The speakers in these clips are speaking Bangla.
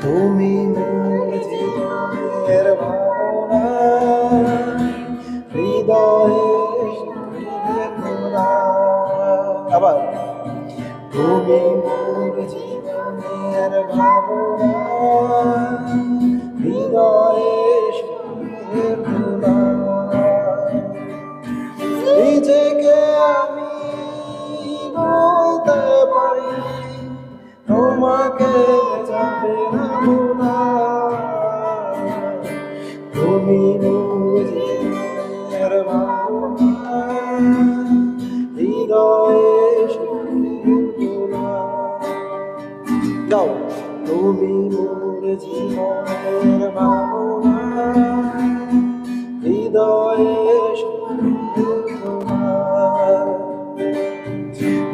তুমি মোর ভাবনা হৃদয়ে আবার তুমি মোর জীবনের ভাবনা হৃদয়ে নিজেকে গাও তুমি মোর জীবনের ভাবনা, হৃদয়ে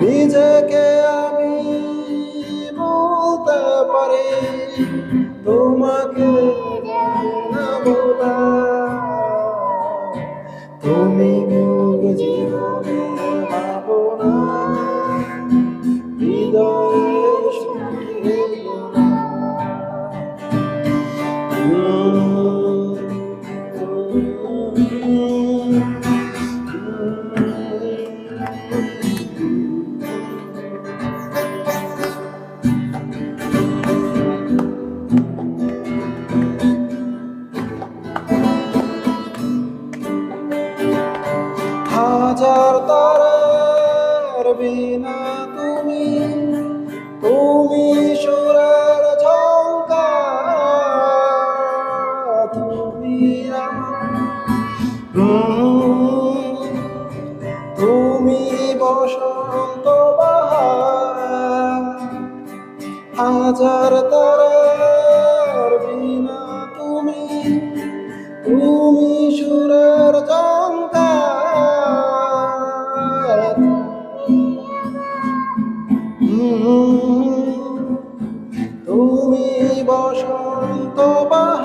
নিজেকে আমি বলতে পারি, তোমাকে তুমি মোর জীবনের ভাবনা হাজার তারার বিনা তুমি বসন্ত বাহার হাজার তারার বিনা তুমি তুমি সুরের জঙ্কার তুমি বসন্ত বাহার।